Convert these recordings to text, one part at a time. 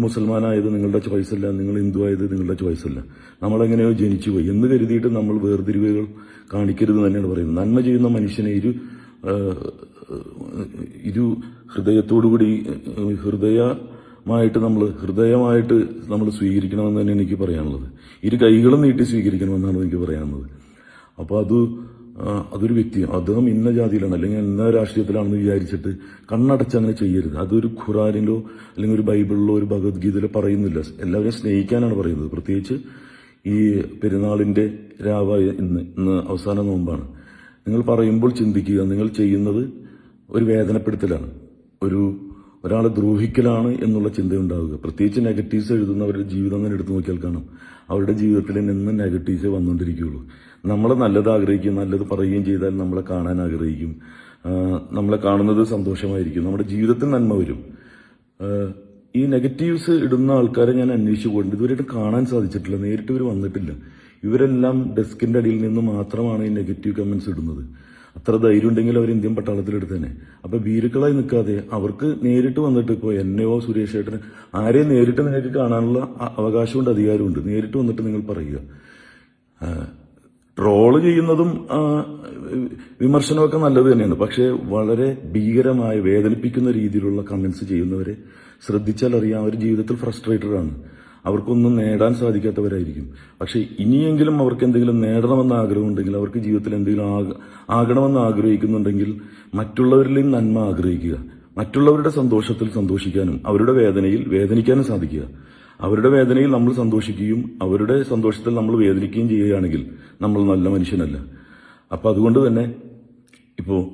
മുസൽമാനായത് നിങ്ങളുടെ ചോയ്സ് അല്ല നിങ്ങൾ ഹിന്ദു ആയത് നിങ്ങളുടെ ചോയ്സ് അല്ല. നമ്മളെങ്ങനെയോ ജനിച്ചു പോയി. എന്ന് കരുതിയിട്ട് നമ്മൾ വേർതിരിവുകൾ കാണിക്കരുത് തന്നെയാണ് പറയുന്നത്. നന്മ ചെയ്യുന്ന മനുഷ്യനെ ഇരു ഇരു ഹൃദയത്തോടുകൂടി ഹൃദയമായിട്ട് നമ്മൾ ഹൃദയമായിട്ട് നമ്മൾ സ്വീകരിക്കണമെന്ന് തന്നെ എനിക്ക് പറയാനുള്ളത്. ഇരു കൈകളും നീട്ടി സ്വീകരിക്കണമെന്നാണ് എനിക്ക് പറയാനുള്ളത്. അപ്പോൾ അത് അതൊരു വ്യക്തി. അദ്ദേഹം ഇന്ന ജാതിയിലാണ്. അല്ലെങ്കിൽ ഇന്ന രാഷ്ട്രീയത്തിലാണെന്ന് വിചാരിച്ചിട്ട് കണ്ണടച്ച് അങ്ങനെ ചെയ്യരുത്. അതൊരു ഖുറാനിലോ അല്ലെങ്കിൽ ഒരു ബൈബിളിലോ ഒരു ഭഗവത്ഗീതയിലോ പറയുന്നില്ല. എല്ലാവരെയും സ്നേഹിക്കാനാണ് പറയുന്നത്. പ്രത്യേകിച്ച് ഈ പെരുന്നാളിന്റെ രാവായ ഇന്ന് ഇന്ന് അവസാന നോമ്പാണ്. നിങ്ങൾ പറയുമ്പോൾ ചിന്തിക്കുക. നിങ്ങൾ ചെയ്യുന്നത് ഒരു വേദനപ്പെടുത്തലാണ്. ഒരു ഒരാളെ ദ്രോഹിക്കലാണ് എന്നുള്ള ചിന്തയുണ്ടാവുക. പ്രത്യേകിച്ച് നെഗറ്റീവ്സ് എഴുതുന്നവരുടെ ജീവിതം തന്നെ എടുത്തു നോക്കിയാൽ കാണാം. അവരുടെ ജീവിതത്തിൽ നിന്ന് നെഗറ്റീവ്സ് വന്നുകൊണ്ടിരിക്കുകയുള്ളൂ. നമ്മൾ നല്ലത് ആഗ്രഹിക്കും നല്ലത് പറയുകയും ചെയ്താൽ നമ്മളെ കാണാൻ ആഗ്രഹിക്കും. നമ്മളെ കാണുന്നത് സന്തോഷമായിരിക്കും. നമ്മുടെ ജീവിതത്തിൽ നന്മ വരും. ഈ നെഗറ്റീവ്സ് ഇടുന്ന ആൾക്കാരെ ഞാൻ അന്വേഷിച്ചു പോയിട്ടുണ്ട്. ഇതുവരെയായിട്ട് കാണാൻ സാധിച്ചിട്ടില്ല. നേരിട്ട് ഇവർ വന്നിട്ടില്ല. ഇവരെല്ലാം ഡെസ്കിന്റെ അടിയിൽ നിന്ന് മാത്രമാണ് ഈ നെഗറ്റീവ് കമന്റ്സ് ഇടുന്നത്. അത്ര ധൈര്യം ഉണ്ടെങ്കിൽ അവർ ഇന്ത്യൻ പട്ടാളത്തിലെടുത്ത് തന്നെ അപ്പൊ ഭീരുക്കളായി നിൽക്കാതെ അവർക്ക് നേരിട്ട് വന്നിട്ട് ഇപ്പോൾ എന്നെയോ സുരേഷ് ഏട്ടന് ആരെയും നേരിട്ട് നിങ്ങൾക്ക് കാണാനുള്ള അവകാശമുണ്ട് അധികാരമുണ്ട്. നേരിട്ട് വന്നിട്ട് നിങ്ങൾ പറയുക. ട്രോൾ ചെയ്യുന്നതും വിമർശനമൊക്കെ നല്ലത് തന്നെയാണ്. പക്ഷേ വളരെ ഭീകരമായ വേദനിപ്പിക്കുന്ന രീതിയിലുള്ള കമന്റ്സ് ചെയ്യുന്നവരെ ശ്രദ്ധിച്ചാൽ അറിയാം അവർ ജീവിതത്തിൽ ഫ്രസ്ട്രേറ്റഡ് ആണ്. അവർക്കൊന്നും നേടാൻ സാധിക്കാത്തവരായിരിക്കും. പക്ഷെ ഇനിയെങ്കിലും അവർക്ക് എന്തെങ്കിലും നേടണമെന്ന് ആഗ്രഹമുണ്ടെങ്കിൽ അവർക്ക് ജീവിതത്തിൽ എന്തെങ്കിലും ആക- ആകണമെന്ന് ആഗ്രഹിക്കുന്നുണ്ടെങ്കിൽ മറ്റുള്ളവരിലെയും നന്മ ആഗ്രഹിക്കുക. മറ്റുള്ളവരുടെ സന്തോഷത്തിൽ സന്തോഷിക്കാനും അവരുടെ വേദനയിൽ വേദനിക്കാനും സാധിക്കുക. അവരുടെ വേദനയിൽ നമ്മൾ സന്തോഷിക്കുകയും അവരുടെ സന്തോഷത്തിൽ നമ്മൾ വേദനിക്കുകയും ചെയ്യുകയാണെങ്കിൽ നമ്മൾ നല്ല മനുഷ്യനല്ല. അപ്പൊ അതുകൊണ്ട് തന്നെ ഇപ്പോ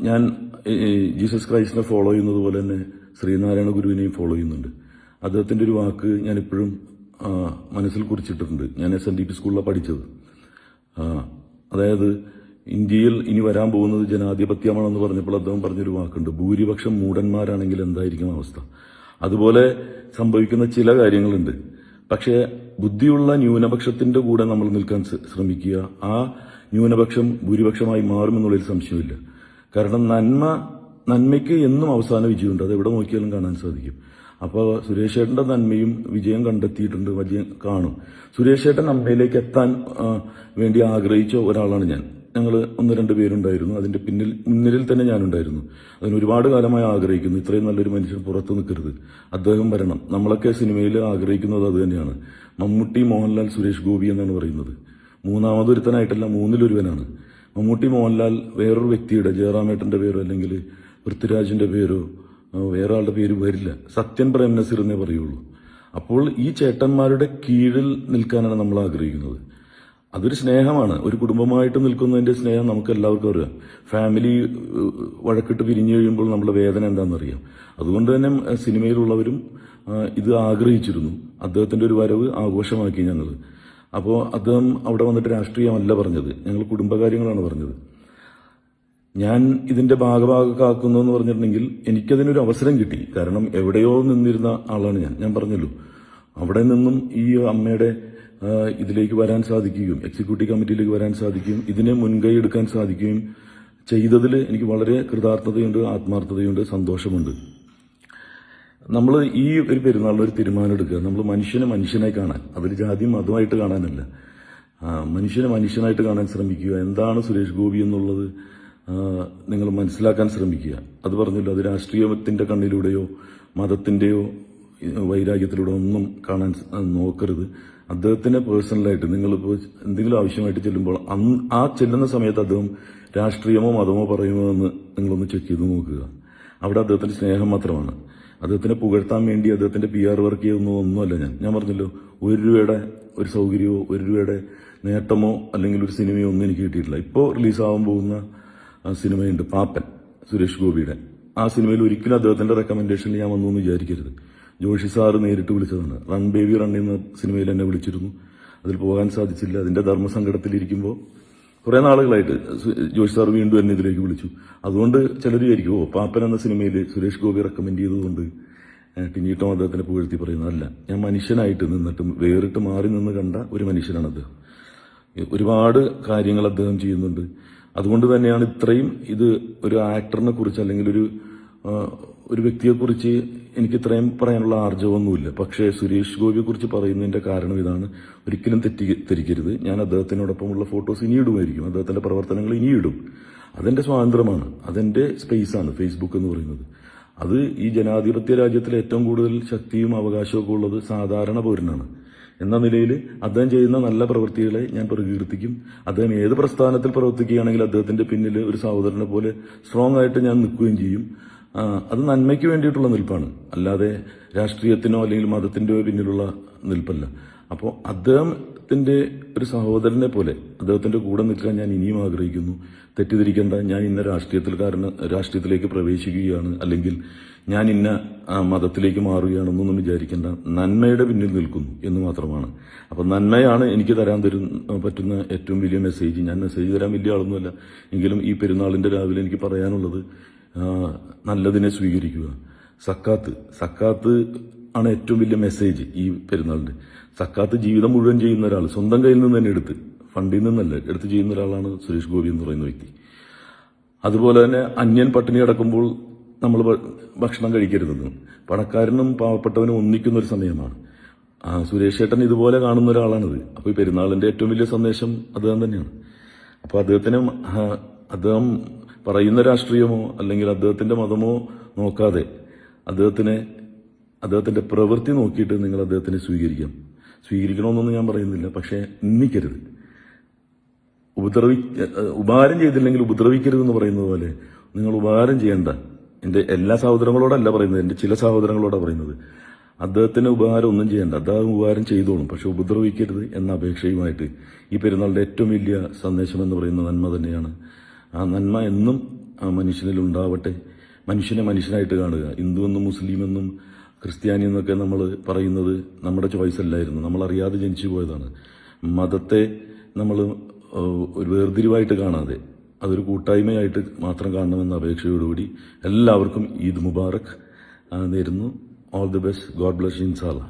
ഞാൻ ജീസസ് ക്രൈസ്റ്റിനെ ഫോളോ ചെയ്യുന്നത് പോലെ തന്നെ ശ്രീനാരായണ ഗുരുവിനെയും ഫോളോ ചെയ്യുന്നുണ്ട്. അദ്ദേഹത്തിന്റെ ഒരു വാക്ക് ഞാനിപ്പോഴും മനസ്സിൽ കുറിച്ചിട്ടുണ്ട് ഞാൻ എസ് എൻ ഡി പി സ്കൂളിലാണ് പഠിച്ചത്. അതായത് ഇന്ത്യയിൽ ഇനി വരാൻ പോകുന്നത് ജനാധിപത്യമാണെന്ന് പറഞ്ഞപ്പോൾ അദ്ദേഹം പറഞ്ഞൊരു വാക്കുണ്ട്. ഭൂരിപക്ഷം മൂടന്മാരാണെങ്കിൽ എന്തായിരിക്കും അവസ്ഥ? അതുപോലെ സംഭവിക്കുന്ന ചില കാര്യങ്ങളുണ്ട്. പക്ഷേ ബുദ്ധിയുള്ള ന്യൂനപക്ഷത്തിന്റെ കൂടെ നമ്മൾ നിൽക്കാൻ ശ്രമിക്കുക. ആ ന്യൂനപക്ഷം ഭൂരിപക്ഷമായി മാറുമെന്നുള്ളതിൽ സംശയമില്ല. കാരണം നന്മ നന്മയ്ക്ക് എന്നും അവസാന വിജയമുണ്ട്. അത് എവിടെ നോക്കിയാലും കാണാൻ സാധിക്കും. അപ്പോൾ സുരേഷ് ഏട്ടന്റെ നന്മയും വിജയം കണ്ടെത്തിയിട്ടുണ്ട് വിജയം കാണും. സുരേഷ് ഏട്ടൻ അമ്മയിലേക്ക് എത്താൻ വേണ്ടി ആഗ്രഹിച്ച ഒരാളാണ് ഞാൻ. ഞങ്ങൾ ഒന്ന് രണ്ട് പേരുണ്ടായിരുന്നു. അതിന്റെ പിന്നിൽ മുന്നിൽ തന്നെ ഞാനുണ്ടായിരുന്നു. അതിന് ഒരുപാട് കാലമായി ആഗ്രഹിക്കുന്നു. ഇത്രയും നല്ലൊരു മനുഷ്യൻ പുറത്തു നിൽക്കരുത്. അദ്ദേഹം വരണം. നമ്മളൊക്കെ സിനിമയിൽ ആഗ്രഹിക്കുന്നത് അത് തന്നെയാണ്. മമ്മൂട്ടി മോഹൻലാൽ സുരേഷ് ഗോപി എന്നാണ് പറയുന്നത്. മൂന്നാമതൊരുത്തനായിട്ടല്ല മൂന്നിലൊരുവനാണ്. മമ്മൂട്ടി മോഹൻലാൽ വേറൊരു വ്യക്തിയുടെ ജയറാമേട്ടന്റെ പേരോ അല്ലെങ്കിൽ പൃഥ്വിരാജിന്റെ പേരോ വേറെ ആളുടെ പേര് വരില്ല. സത്യൻ പ്രേം നസീർ എന്നേ പറയുള്ളൂ. അപ്പോൾ ഈ ചേട്ടന്മാരുടെ കീഴിൽ നിൽക്കാനാണ് നമ്മൾ ആഗ്രഹിക്കുന്നത്. അതൊരു സ്നേഹമാണ്. ഒരു കുടുംബമായിട്ട് നിൽക്കുന്നതിന്റെ സ്നേഹം നമുക്ക് എല്ലാവർക്കും അറിയാം. ഫാമിലി വഴക്കിട്ട് പിരിഞ്ഞു കഴിയുമ്പോൾ നമ്മുടെ വേദന എന്താണെന്നറിയാം. അതുകൊണ്ട് തന്നെ സിനിമയിലുള്ളവരും ഇത് ആഗ്രഹിച്ചിരുന്നു. അദ്ദേഹത്തിന്റെ ഒരു വരവ് ആഘോഷമാക്കി ഞങ്ങൾ അപ്പോൾ അദ്ദേഹം അവിടെ വന്നിട്ട് രാഷ്ട്രീയമല്ല പറഞ്ഞത്. ഞങ്ങൾ കുടുംബകാര്യങ്ങളാണ് പറഞ്ഞത്. ഞാൻ ഇതിന്റെ ഭാഗഭാഗക്കാക്കുന്നു എന്ന് പറഞ്ഞിട്ടുണ്ടെങ്കിൽ എനിക്കതിനൊരു അവസരം കിട്ടി. കാരണം എവിടെയോ നിന്നിരുന്ന ആളാണ് ഞാൻ. ഞാൻ പറഞ്ഞല്ലോ. അവിടെ നിന്നും ഈ അമ്മയുടെ ഇതിലേക്ക് വരാൻ സാധിക്കുകയും എക്സിക്യൂട്ടീവ് കമ്മിറ്റിയിലേക്ക് വരാൻ സാധിക്കുകയും ഇതിനെ മുൻകൈ എടുക്കാൻ സാധിക്കുകയും ചെയ്തതിൽ എനിക്ക് വളരെ കൃതാർത്ഥതയുണ്ട് ആത്മാർത്ഥതയുണ്ട് സന്തോഷമുണ്ട്. നമ്മൾ ഈ ഒരു പെരുന്നാളിൽ ഒരു തീരുമാനം എടുക്കുക. നമ്മൾ മനുഷ്യനെ മനുഷ്യനായി കാണാൻ അതൊരു ജാതി മതമായിട്ട് കാണാനല്ല. മനുഷ്യനെ മനുഷ്യനായിട്ട് കാണാൻ ശ്രമിക്കുക. എന്താണ് സുരേഷ് ഗോപി എന്നുള്ളത്? നിങ്ങൾ മനസ്സിലാക്കാൻ ശ്രമിക്കുക. അത് പറഞ്ഞല്ലോ അത് രാഷ്ട്രീയത്തിന്റെ കണ്ണിലൂടെയോ മതത്തിന്റെയോ വൈരാഗ്യത്തിലൂടെ ഒന്നും കാണാൻ നോക്കരുത്. അദ്ദേഹത്തിന് പേഴ്സണലായിട്ട് നിങ്ങളിപ്പോൾ എന്തെങ്കിലും ആവശ്യമായിട്ട് ചെല്ലുമ്പോൾ അന്ന് ആ ചെല്ലുന്ന സമയത്ത് അദ്ദേഹം രാഷ്ട്രീയമോ മതമോ പറയുമോ എന്ന് നിങ്ങളൊന്ന് ചെക്ക് ചെയ്ത് നോക്കുക. അവിടെ അദ്ദേഹത്തിന്റെ സ്നേഹം മാത്രമാണ്. അദ്ദേഹത്തിനെ പുകഴ്ത്താൻ വേണ്ടി അദ്ദേഹത്തിന്റെ പി ആർ വർക്ക് ചെയ്യുന്ന ഒന്നുമല്ല ഞാൻ. ഞാൻ പറഞ്ഞല്ലോ ഒരു രൂപയുടെ ഒരു സൗകര്യമോ ഒരു രൂപയുടെ നേട്ടമോ അല്ലെങ്കിൽ ഒരു സിനിമയോ ഒന്നും എനിക്ക് കിട്ടിയിട്ടില്ല. ഇപ്പോൾ റിലീസാവാൻ പോകുന്ന സിനിമയുണ്ട് പാപ്പൻ സുരേഷ് ഗോപിയുടെ. ആ സിനിമയിൽ ഒരിക്കലും അദ്ദേഹത്തിന്റെ റെക്കമെൻഡേഷനിൽ ഞാൻ വന്നു എന്ന് വിചാരിക്കരുത്. ജോഷി സാറ് നേരിട്ട് വിളിച്ചതാണ്. റൺ ബേബി റൺ എന്ന സിനിമയിൽ എന്നെ വിളിച്ചിരുന്നു. അതിൽ പോകാൻ സാധിച്ചില്ല. അതിന്റെ ധർമ്മസങ്കടത്തിലിരിക്കുമ്പോൾ കുറെ നാളുകളായിട്ട് ജോഷി സാർ വീണ്ടും എന്നെ ഇതിലേക്ക് വിളിച്ചു. അതുകൊണ്ട് ചിലർ വിചാരിക്കും ഓ പാപ്പൻ എന്ന സിനിമയിൽ സുരേഷ് ഗോപി റെക്കമെൻഡ് ചെയ്തതുകൊണ്ട് ടിനീട്ടോ അദ്ദേഹത്തിനെ പുകഴ്ത്തി പറയുന്നതല്ല. ഞാൻ മനുഷ്യനായിട്ട് നിന്നിട്ട് വേറിട്ട് മാറി നിന്ന് കണ്ട ഒരു മനുഷ്യനാണ് അദ്ദേഹം. ഒരുപാട് കാര്യങ്ങൾ അദ്ദേഹം ചെയ്യുന്നുണ്ട്. അതുകൊണ്ട് തന്നെയാണ് ഇത്രയും ഇത് ഒരു ആക്ടറിനെ കുറിച്ച് അല്ലെങ്കിൽ ഒരു ഒരു വ്യക്തിയെക്കുറിച്ച് എനിക്ക് ഇത്രയും പറയാനുള്ള ആർജവമൊന്നുമില്ല. പക്ഷേ സുരേഷ് ഗോപിയെക്കുറിച്ച് പറയുന്നതിന്റെ കാരണം ഇതാണ്. ഒരിക്കലും തെറ്റി ധരിക്കരുത് ഞാൻ അദ്ദേഹത്തിനോടൊപ്പമുള്ള ഫോട്ടോസ് ഇനി ഇടുമായിരിക്കും. അദ്ദേഹത്തിന്റെ പ്രവർത്തനങ്ങൾ ഇനി ഇടും. അതെന്റെ സ്വാതന്ത്ര്യമാണ്. അതെന്റെ സ്പേസാണ് ഫേസ്ബുക്ക് എന്ന് പറയുന്നത്. അത് ഈ ജനാധിപത്യ രാജ്യത്തിൽ ഏറ്റവും കൂടുതൽ ശക്തിയും അവകാശവും ഒക്കെ ഉള്ളത് സാധാരണ പൗരനാണ്. എന്ന നിലയിൽ അദ്ദേഹം ചെയ്യുന്ന നല്ല പ്രവൃത്തികളെ ഞാൻ പ്രകീർത്തിക്കും. അദ്ദേഹം ഏത് പ്രസ്ഥാനത്തിൽ പ്രവർത്തിക്കുകയാണെങ്കിൽ അദ്ദേഹത്തിന്റെ പിന്നിൽ ഒരു സഹോദരനെ പോലെ സ്ട്രോങ് ആയിട്ട് ഞാൻ നിൽക്കുകയും ചെയ്യും. അത് നന്മയ്ക്ക് വേണ്ടിയിട്ടുള്ള നിൽപ്പാണ്. അല്ലാതെ രാഷ്ട്രീയത്തിനോ അല്ലെങ്കിൽ മതത്തിന്റെയോ പിന്നിലുള്ള നിൽപ്പല്ല. അപ്പോൾ അദ്ദേഹത്തിന്റെ ഒരു സഹോദരനെ പോലെ അദ്ദേഹത്തിന്റെ കൂടെ നിൽക്കാൻ ഞാൻ ഇനിയും ആഗ്രഹിക്കുന്നു. തെറ്റിദ്ധരിക്കേണ്ട ഞാൻ ഇന്ന രാഷ്ട്രീയത്തിൽ കാരണം രാഷ്ട്രീയത്തിലേക്ക് പ്രവേശിക്കുകയാണ് അല്ലെങ്കിൽ ഞാൻ ഇന്ന മതത്തിലേക്ക് മാറുകയാണെന്നൊന്നും വിചാരിക്കേണ്ട. നന്മയുടെ പിന്നിൽ നിൽക്കുന്നു എന്ന് മാത്രമാണ്. അപ്പൊ നന്മയാണ് എനിക്ക് തരാൻ തരുന്ന പറ്റുന്ന ഏറ്റവും വലിയ മെസ്സേജ് ഞാൻ മെസ്സേജ് തരാൻ വലിയ ആളൊന്നുമല്ല. എങ്കിലും ഈ പെരുന്നാളിന്റെ രാവിലെ എനിക്ക് പറയാനുള്ളത് നല്ലതിനെ സ്വീകരിക്കുക. സക്കാത്ത് സക്കാത്ത് ആണ് ഏറ്റവും വലിയ മെസ്സേജ് ഈ പെരുന്നാളിന്റെ. സക്കാത്ത് ജീവിതം മുഴുവൻ ചെയ്യുന്ന ഒരാൾ സ്വന്തം കയ്യിൽ നിന്ന് തന്നെ എടുത്ത് ഫണ്ടിൽ നിന്നല്ല എടുത്ത് ചെയ്യുന്ന ഒരാളാണ് സുരേഷ് ഗോപി എന്ന് പറയുന്ന വ്യക്തി. അതുപോലെ തന്നെ അന്യൻ പട്ടിണി കിടക്കുമ്പോൾ നമ്മൾ ഭക്ഷണം കഴിക്കരുതെന്ന്. പണക്കാരനും പാവപ്പെട്ടവനും ഒന്നിക്കുന്ന ഒരു സമയമാണ്. സുരേഷ് ഏട്ടൻ ഇതുപോലെ കാണുന്ന ഒരാളാണിത്. അപ്പോൾ ഈ പെരുന്നാളിന്റെ ഏറ്റവും വലിയ സന്ദേശം അദ്ദേഹം തന്നെയാണ്. അപ്പോൾ അദ്ദേഹത്തിന് അദ്ദേഹം പറയുന്ന രാഷ്ട്രീയമോ അല്ലെങ്കിൽ അദ്ദേഹത്തിന്റെ മതമോ നോക്കാതെ അദ്ദേഹത്തിനെ അദ്ദേഹത്തിന്റെ പ്രവൃത്തി നോക്കിയിട്ട് നിങ്ങൾ അദ്ദേഹത്തിനെ സ്വീകരിക്കാം. സ്വീകരിക്കണമെന്നൊന്നും ഞാൻ പറയുന്നില്ല പക്ഷേ നിന്ദിക്കരുത്. ഉപദ്രവി ഉപകാരം ചെയ്തില്ലെങ്കിൽ ഉപദ്രവിക്കരുത് എന്ന് പറയുന്നത് പോലെ നിങ്ങൾ ഉപകാരം ചെയ്യേണ്ട. എന്റെ എല്ലാ സഹോദരങ്ങളോടല്ല പറയുന്നത് എന്റെ ചില സഹോദരങ്ങളോടാണ് പറയുന്നത്. അദ്ദേഹത്തിന് ഉപകാരം ഒന്നും ചെയ്യേണ്ട. അദ്ദേഹം ഉപകാരം ചെയ്തോളും പക്ഷെ ഉപദ്രവിക്കരുത് എന്ന അപേക്ഷയുമായിട്ട് ഈ പെരുന്നാളിന്റെ ഏറ്റവും വലിയ സന്ദേശം എന്ന് പറയുന്ന നന്മ തന്നെയാണ്. ആ നന്മ എന്നും ആ മനുഷ്യനിൽ ഉണ്ടാവട്ടെ. മനുഷ്യനെ മനുഷ്യനായിട്ട് കാണുക. ഹിന്ദു എന്നും മുസ്ലിം എന്നും ക്രിസ്ത്യാനി എന്നൊക്കെ നമ്മൾ പറയുന്നത് നമ്മുടെ ചോയ്സ് അല്ലായിരുന്നു. നമ്മൾ അറിയാതെ ജനിച്ചു പോയതാണ്. മതത്തെ നമ്മൾ ഒരു വേർതിരിവായിട്ട് കാണാതെ അതൊരു കൂട്ടായ്മയായിട്ട് മാത്രം കാണണമെന്ന അപേക്ഷയോടുകൂടി എല്ലാവർക്കും ഈദ് മുബാറക് നേരുന്നു. All the best God bless ഇൻസാല